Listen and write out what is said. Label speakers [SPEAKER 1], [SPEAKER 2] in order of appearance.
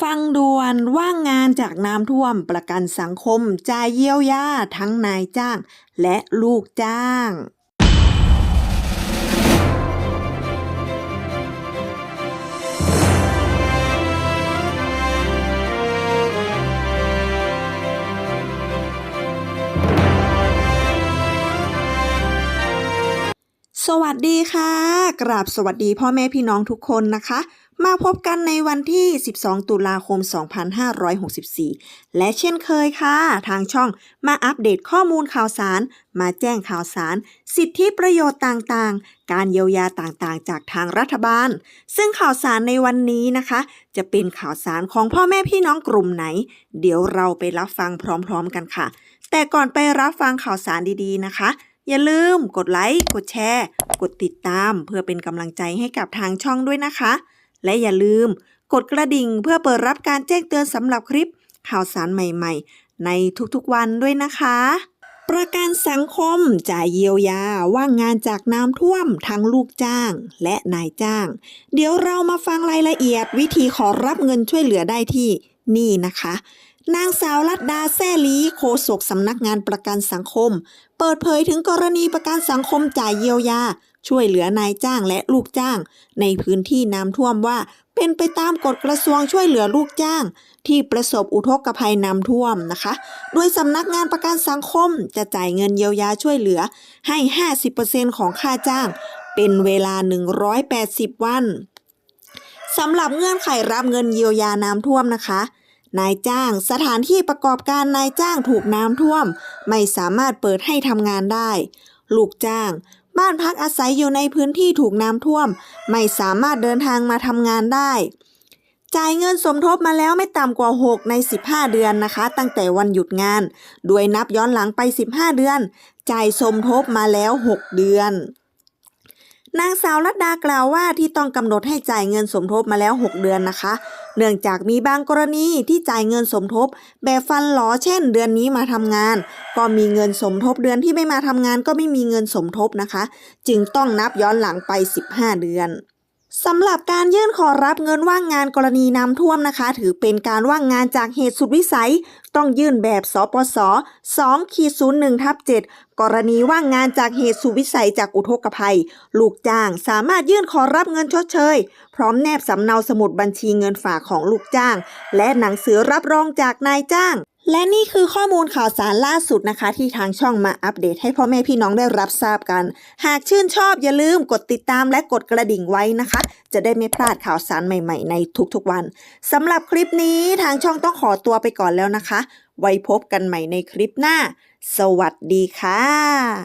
[SPEAKER 1] ฟังด่วนว่างงานจากน้ำท่วมประกันสังคมจ่ายเยียวยาทั้งนายจ้าง และลูกจ้าง สวัสดีค่ะ กราบสวัสดีพ่อแม่พี่น้องทุกคนนะคะ มาพบกันในวันที่ 12 ตุลาคม 2564 และเช่นเคยค่ะ ทางช่องมาอัปเดตข้อมูลข่าวสาร มาแจ้งข่าวสาร สิทธิประโยชน์ต่างๆ การเยียวยาต่างๆ จากทางรัฐบาล ซึ่งข่าวสารในวันนี้นะคะ จะเป็นข่าวสารของพ่อแม่พี่น้องกลุ่มไหน เดี๋ยวเราไปรับฟังพร้อมๆกันค่ะ แต่ก่อนไปรับฟังข่าวสารดีๆนะคะอย่าลืมกดไลค์ กดแชร์ กดติดตาม เพื่อเป็นกำลังใจให้กับทางช่องด้วยนะคะ และอย่าลืมกดกระดิ่งเพื่อเปิดรับการแจ้งเตือนสำหรับคลิปข่าวสารใหม่ๆ ในทุกๆวันด้วยนะคะ ประกันสังคมจ่ายเยียวยาว่างงานจากน้ำท่วมทั้งลูกจ้างและนายจ้าง เดี๋ยวเรามาฟังรายละเอียดวิธีขอรับเงินช่วยเหลือได้ที่นี่นะคะ นางสาวรัตดาแซ่ลีโฆษกสำนักงานประกันสังคม เปิดเผยถึงกรณีประกันสังคมจ่ายเยียวยา ช่วยเหลือนายจ้างและลูกจ้าง ในพื้นที่น้ำท่วมว่า เป็นไปตามกฎกระทรวงช่วยเหลือลูกจ้าง ที่ประสบอุทกภัยน้ำท่วมนะคะ โดยสำนักงานประกันสังคมจะจ่ายเงินเยียวยาช่วยเหลือให้ 50%ของค่าจ้าง เป็นเวลา 180 วันสำหรับเงื่อนไขรับเงินเยียวยาน้ำท่วมนะคะนายจ้างสถานที่ประกอบการนายจ้างถูกน้ำท่วม ไม่สามารถเปิดให้ทำงานได้ ลูกจ้าง บ้านพักอาศัยอยู่ในพื้นที่ถูกน้ำท่วม ไม่สามารถเดินทางมาทำงานได้ จ่ายเงินสมทบมาแล้วไม่ต่ำกว่า 6 ใน 15 เดือนนะคะ ตั้งแต่วันหยุดงานโดยนับย้อนหลังไป 15 เดือน จ่ายสมทบมาแล้ว 6 เดือน นางสาวรัตดากล่าวว่าที่ต้องกำหนดให้จ่ายเงินสมทบมาแล้ว 6 เดือนนะคะ เนื่องจากมีบางกรณีที่จ่ายเงินสมทบ แบบฟันหลอเช่น เดือนนี้มาทำงาน ก็มีเงินสมทบเดือนที่ไม่มาทำงานก็ไม่มีเงินสมทบนะคะ จึงต้องนับย้อนหลังไป 15 เดือน สำหรับการยื่นขอรับเงินว่างงานกรณีน้ำท่วมนะคะ ถือเป็นการว่างงานจากเหตุสุดวิสัย ต้องยื่นแบบสปส2ขีด01ทับ7กรณีว่างงานจากเหตุสุดวิสัยจากอุทกภัย ลูกจ้างสามารถยื่นขอรับเงินชดเชย พร้อมแนบสำเนาสมุดบัญชีเงินฝากของลูกจ้าง และหนังสือรับรองจากนายจ้าง และนี่คือข้อมูลข่าวสารล่าสุดนะคะ ที่ทางช่องมาอัปเดตให้พ่อแม่พี่น้องได้รับทราบกัน หากชื่นชอบอย่าลืมกดติดตามและกดกระดิ่งไว้นะคะ จะได้ไม่พลาดข่าวสารใหม่ๆ ในทุกๆวันสำหรับคลิปนี้ทางช่องต้องขอตัวไปก่อนแล้วนะคะ ไว้พบกันใหม่ในคลิปหน้า สวัสดีค่ะ